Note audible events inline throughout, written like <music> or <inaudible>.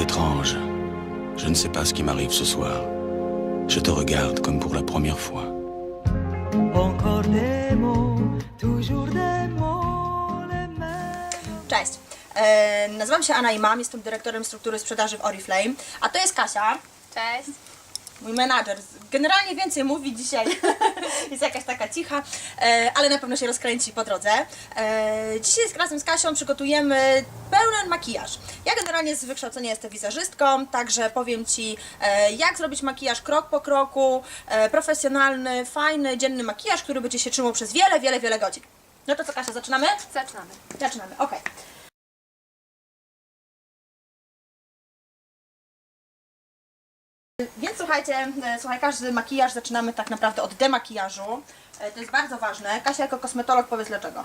étrange. Je ne sais pas ce qui m'arrive ce soir. Je te regarde comme pour la première fois. Encore des mots, toujours des mots, les mêmes. Cześć. E, nazywam się Anna Imam, jestem dyrektorem struktury sprzedaży w Oriflame, a to jest Kasia, Cześć. Mój menadżer. Generalnie więcej mówi dzisiaj, <laughs> jest jakaś taka cicha, e, ale na pewno się rozkręci po drodze. E, dzisiaj razem z Kasią przygotujemy pełen makijaż. Ja generalnie z wykształcenia jestem wizerzystką, także powiem Ci, e, jak zrobić makijaż krok po kroku, profesjonalny, fajny, dzienny makijaż, który będzie się trzymał przez wiele, wiele, wiele godzin. No to co Kasia, zaczynamy? Zaczynamy. Zaczynamy, okej. Więc słuchajcie, e, słuchaj, każdy makijaż zaczynamy tak naprawdę od demakijażu. E, To jest bardzo ważne. Kasia jako kosmetolog powiedz dlaczego.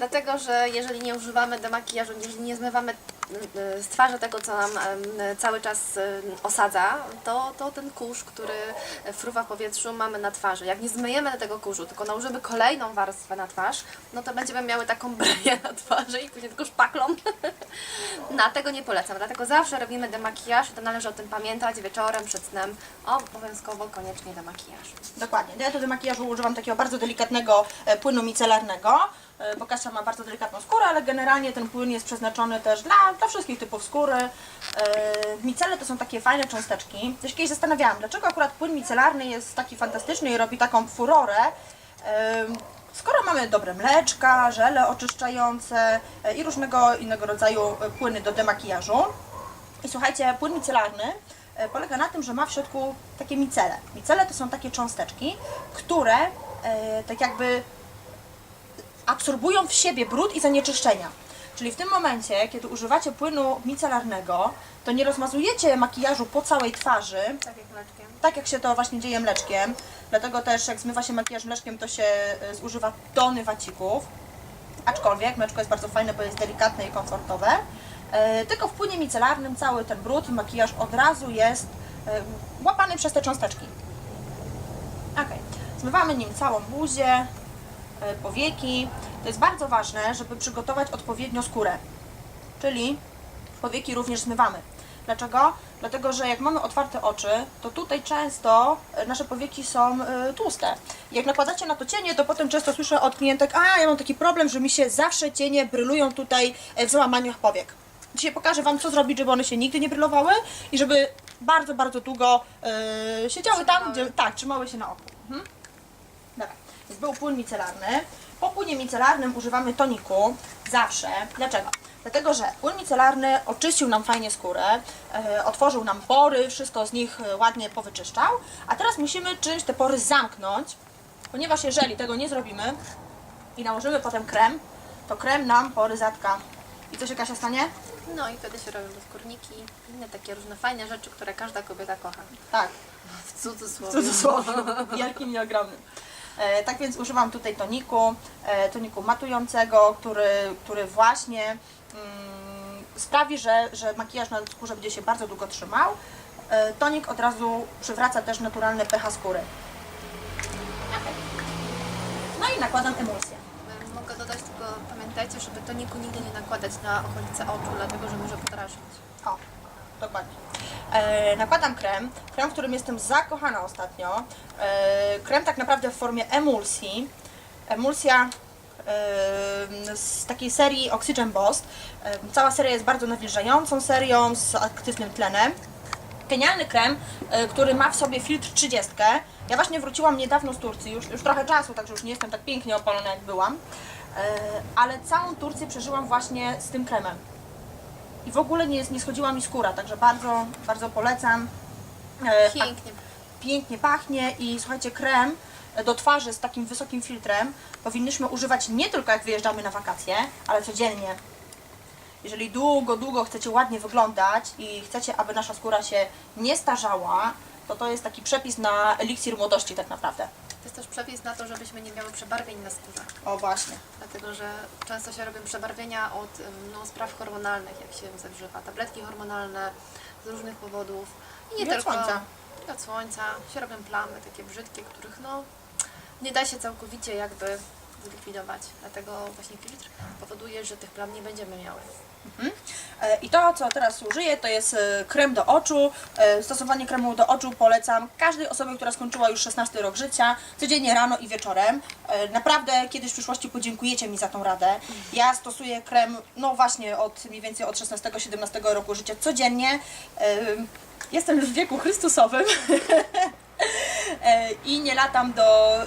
Dlatego, że jeżeli nie używamy demakijażu, jeżeli nie zmywamy y, z twarzy tego, co nam em, cały czas y, osadza, to, to ten kurz, który fruwa w powietrzu, mamy na twarzy. Jak nie zmyjemy tego kurzu, tylko nałożymy kolejną warstwę na twarz, no to będziemy miały taką breję na twarzy i później tylko szpaklą. <laughs> Na tego nie polecam. Dlatego zawsze robimy demakijaż to należy o tym pamiętać wieczorem, przed snem. Obowiązkowo, koniecznie demakijaż. Dokładnie. Ja do demakijażu używam takiego bardzo delikatnego e, płynu micelarnego, bo Kasia ma bardzo delikatną skórę, ale generalnie ten płyn jest przeznaczony też dla, dla wszystkich typów skóry. E, Micele to są takie fajne cząsteczki. Się kiedyś zastanawiałam, dlaczego akurat płyn micelarny jest taki fantastyczny i robi taką furorę. E, Skoro mamy dobre mleczka, żele oczyszczające e, i różnego innego rodzaju e, płyny do demakijażu. I słuchajcie, płyn micelarny e, polega na tym, że ma w środku takie micele. Micele to są takie cząsteczki, które e, tak jakby absorbują w siebie brud i zanieczyszczenia. Czyli w tym momencie, kiedy używacie płynu micelarnego, to nie rozmazujecie makijażu po całej twarzy, Tak jak mleczkiem. tak jak się to właśnie dzieje mleczkiem. Dlatego też jak zmywa się makijaż mleczkiem, to się e, zużywa tony wacików. Aczkolwiek mleczko jest bardzo fajne, bo jest delikatne i komfortowe. E, tylko w płynie micelarnym cały ten brud i makijaż od razu jest e, łapany przez te cząsteczki. Ok. Zmywamy nim całą buzię, powieki. To jest bardzo ważne, żeby przygotować odpowiednio skórę. Czyli powieki również zmywamy. Dlaczego? Dlatego, że jak mamy otwarte oczy, to tutaj często e, nasze powieki są e, tłuste. Jak nakładacie na to cienie, to potem często słyszę od klientek, a ja mam taki problem, że mi się zawsze cienie brylują tutaj e, w załamaniach powiek. Dzisiaj pokażę Wam, co zrobić, żeby one się nigdy nie brylowały i żeby bardzo, bardzo długo e, siedziały tam, Trzymały. gdzie... Tak, trzymały się na oku. Mhm. Był płyn micelarny. Po płynie micelarnym używamy toniku zawsze. Dlaczego? Dlatego, że płyn micelarny oczyścił nam fajnie skórę, e, otworzył nam pory, wszystko z nich e, ładnie powyczyszczał, a teraz musimy czymś te pory zamknąć, ponieważ jeżeli tego nie zrobimy i nałożymy potem krem, to krem nam pory zatka. I co się Kasia stanie? No i wtedy się robią skórniki, inne takie różne fajne rzeczy, które każda kobieta kocha. Tak, W cudzysłowie. w cudzysłowie, wielkim i ogromnym. E, tak więc używam tutaj toniku, e, toniku matującego, który, który właśnie mm, sprawi, że, że makijaż na skórze będzie się bardzo długo trzymał. E, tonik od razu przywraca też naturalne pH skóry. No i nakładam emulsję. Mogę dodać tylko, pamiętajcie, żeby toniku nigdy nie nakładać na okolice oczu, dlatego że może podrażnić. O, dokładnie. E, nakładam krem, krem, w którym jestem zakochana ostatnio. E, krem tak naprawdę w formie emulsji. Emulsja e, z takiej serii Oxygen Boost. E, cała seria jest bardzo nawilżającą serią z aktywnym tlenem. Genialny krem, e, który ma w sobie filtr 30. Ja właśnie wróciłam niedawno z Turcji, już, już trochę czasu, także już nie jestem tak pięknie opalona jak byłam. E, ale całą Turcję przeżyłam właśnie z tym kremem i w ogóle nie, nie schodziła mi skóra, także bardzo, bardzo polecam. E, Pięknie. a- pięknie pachnie i słuchajcie, krem do twarzy z takim wysokim filtrem powinnyśmy używać nie tylko jak wyjeżdżamy na wakacje, ale codziennie. Jeżeli długo, długo chcecie ładnie wyglądać i chcecie, aby nasza skóra się nie starzała, to to jest taki przepis na eliksir młodości tak naprawdę. To jest też przepis na to, żebyśmy nie miały przebarwień na skórze. O właśnie. Dlatego, że często się robią przebarwienia od no, spraw hormonalnych, jak się zażywa tabletki hormonalne z różnych powodów. I nie I od tylko słońca. I od słońca się robią plamy takie brzydkie, których no nie da się całkowicie jakby zlikwidować. Dlatego właśnie filtr powoduje, że tych plam nie będziemy miały. E, I to, co teraz użyję, to jest e, krem do oczu. E, Stosowanie kremu do oczu polecam każdej osobie, która skończyła już 16 rok życia, codziennie rano i wieczorem. Naprawdę kiedyś w przyszłości podziękujecie mi za tą radę. Ja stosuję krem, no właśnie od mniej więcej od 16-17 roku życia codziennie. Jestem już w wieku Chrystusowym <laughs> i nie latam do,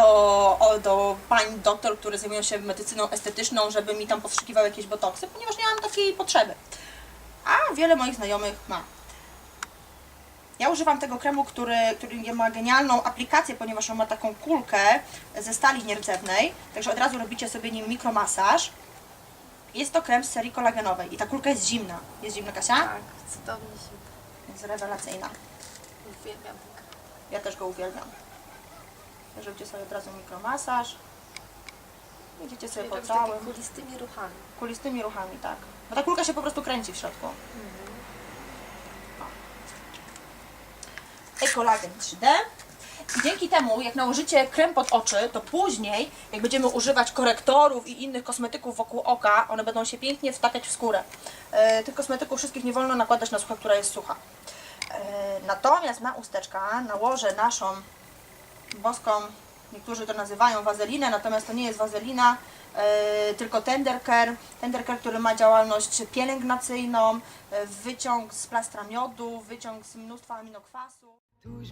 do, o, do pań doktor, które zajmują się medycyną estetyczną, żeby mi tam powstrzykiwał jakieś botoksy, ponieważ nie mam takiej potrzeby. A wiele moich znajomych ma. Ja używam tego kremu, który, który ma genialną aplikację, ponieważ on ma taką kulkę ze stali nierdzewnej, także od razu robicie sobie nim mikromasaż. Jest to krem z serii kolagenowej i ta kulka jest zimna. Jest zimna, Kasia? Tak, cudownie się Jest rewelacyjna. uwielbiam ten krem. Ja też go uwielbiam. Zrobicie sobie od razu mikromasaż. Idziecie sobie po takimi całym, kulistymi ruchami. kulistymi ruchami, tak. Bo ta kulka się po prostu kręci w środku. Ekolagen 3D. I dzięki temu, jak nałożycie krem pod oczy, to później, jak będziemy używać korektorów i innych kosmetyków wokół oka, one będą się pięknie wtapiać w skórę. E, tych kosmetyków wszystkich nie wolno nakładać na skórę, która jest sucha. E, natomiast na usteczka nałożę naszą boską, niektórzy to nazywają wazelinę, natomiast to nie jest wazelina, e, tylko tender care. Tender care, który ma działalność pielęgnacyjną, e, wyciąg z plastra miodu, wyciąg z mnóstwa aminokwasu. Des.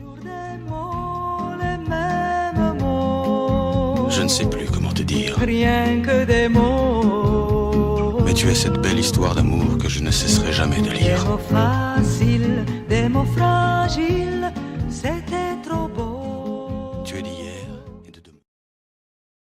Je ne sais plus comment te dire. Rien que des mots. Mais tu es cette belle histoire d'amour que je ne cesserai jamais de Des lire. mots faciles, des mots fragiles.